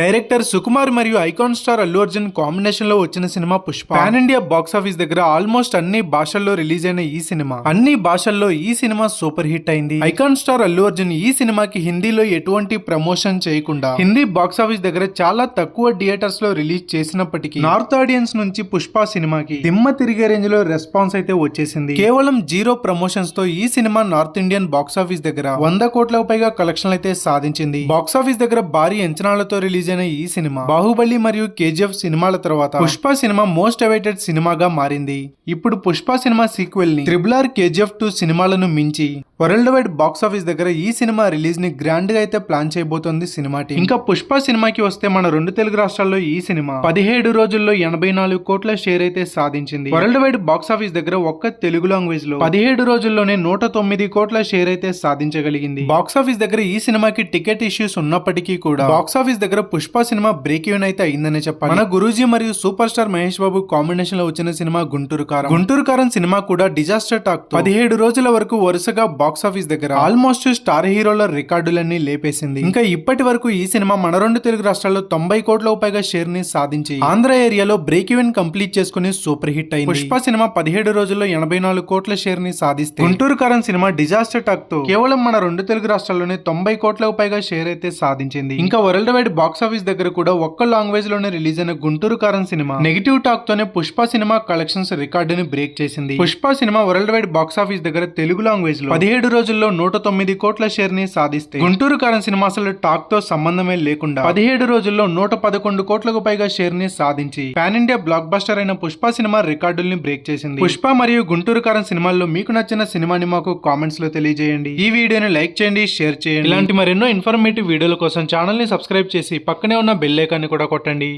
Director Sukumar మరియు icon star Allu Arjun కాంబినేషన్లో వచ్చిన cinema Pushpa. Pan India box office దగ్గర ఆల్మోస్ట్ అన్ని భాషల్లో రిలీజ్ అయిన ఈ సినిమా. అన్ని భాషల్లో ఈ సినిమా సూపర్ హిట్ అయింది. ఐకాన్ స్టార్ అల్లు అర్జున్ ఈ సినిమాకి హిందీలో ఎటువంటి ప్రమోషన్ చేయకుండా హిందీ బాక్స్ ఆఫీస్ దగ్గర చాలా తక్కువ థియేటర్స్లో రిలీజ్ చేసినప్పటికీ నార్త్ ఆడియన్స్ నుంచి పుష్ప సినిమాకి దిమ్మ తిరిగే రేంజ్లో రెస్పాన్స్ అయితే వచ్చేసింది. కేవలం జీరో ప్రమోషన్స్తో ఈ cinema north Indian box office దగ్గర వంద కోట్ల పైగా కలెక్షన్లు అయితే సాధించింది. బాక్స్ ఆఫీస్ దగ్గర భారీ అంచనాలతో రిలీజ్ అయిన ఈ సినిమా బాహుబలి మరియు కేజీఎఫ్ సినిమాల తర్వాత పుష్ప సినిమా మోస్ట్ అవైటెడ్ సినిమాగా మారింది. ఇప్పుడు పుష్ప సినిమా సీక్వెల్ని త్రిబుల్ ఆర్ కేజీఎఫ్ టూ సినిమాలను మించి వరల్డ్ వైడ్ బాక్స్ ఆఫీస్ దగ్గర ఈ సినిమా రిలీజ్ని గ్రాండ్గా అయితే ప్లాన్ చేయబోతోంది సినిమా టీం. ఇంకా పుష్ప సినిమాకి వస్తే మన రెండు తెలుగు రాష్ట్రాల్లో ఈ సినిమా పదిహేడు రోజుల్లో ఎనభై నాలుగు కోట్ల షేర్ అయితే సాధించింది. వరల్డ్ వైడ్ బాక్స్ ఆఫీస్ దగ్గర ఒక్క తెలుగు లాంగ్వేజ్లో పదిహేడు రోజుల్లోనే నూట తొమ్మిది కోట్ల షేర్ అయితే సాధించగలిగింది. బాక్స్ ఆఫీస్ దగ్గర ఈ సినిమాకి టికెట్ ఇష్యూస్ ఉన్నప్పటికీ కూడా బాక్స్ ఆఫీస్ దగ్గర పుష్ప సినిమా బ్రేక్ ఈవెన్ అయితే అయిందనే చెప్పాలి. మన గురూజీ మరియు సూపర్ స్టార్ మహేష్ బాబు కాంబినేషన్లో వచ్చిన సినిమా గుంటూరు కారం. గుంటూరు కారం సినిమా కూడా డిజాస్టర్ టాక్ పదిహేడు రోజుల వరకు వరుసగా బాక్స్ ఆఫీస్ దగ్గర ఆల్మోస్ట్ స్టార్ హీరోల రికార్డులన్నీ లేపేసింది. ఇంకా ఇప్పటి వరకు ఈ సినిమా మన రెండు తెలుగు రాష్ట్రాల్లో తొంభై కోట్ల పైగా షేర్ని సాధించి ఆంధ్ర ఏరియాలో బ్రేక్ ఈవెన్ కంప్లీట్ చేసుకుని సూపర్ హిట్ అయింది. పుష్ప సినిమా పదిహేడు రోజుల్లో ఎనభై నాలుగు కోట్ల షేర్ని సాధిస్తే గుంటూరు కారం సినిమా డిజాస్టర్ టాక్తో కేవలం మన రెండు తెలుగు రాష్ట్రాల్లోనే తొంభై కోట్లకు పైగా షేర్ అయితే సాధించింది. ఇంకా వరల్డ్ వైడ్ బాక్స్ ఆఫీస్ దగ్గర కూడా ఒక్క లాంగ్వేజ్లోనే రిలీజ్ అయిన గుంటూరు కారం సినిమా నెగిటివ్ టాక్ తోనే పుష్ప సినిమా కలెక్షన్స్ రికార్డుని బ్రేక్ చేసింది. Pushpa cinema world wide box office దగ్గర తెలుగు లాంగ్వేజ్లో పదిహేడు రోజుల్లో నూట తొమ్మిది కోట్ల షేర్ని సాధిస్తే గుంటూరు కారం సినిమా అసలు టాక్తో సంబంధమే లేకుండా పదిహేడు రోజుల్లో నూట పదకొండు కోట్లకు పైగా షేర్ని సాధించి పాన్ ఇండియా బ్లాక్ బస్టర్ అయిన పుష్ప సినిమా రికార్డుల్ని బ్రేక్ చేసింది. పుష్ప మరియు గుంటూరు కారం సినిమాల్లో మీకు నచ్చిన సినిమాని మాకు కామెంట్స్లో తెలియజేయండి. ఈ వీడియోని లైక్ చేయండి షేర్ చేయండి. ఇలాంటి మరెన్నో ఇన్ఫర్మేటివ్ వీడియోల కోసం ఛానల్ని సబ్స్క్రైబ్ చేసి పక్కనే ఉన్న బెల్ ఐకాన్ని కూడా కొట్టండి.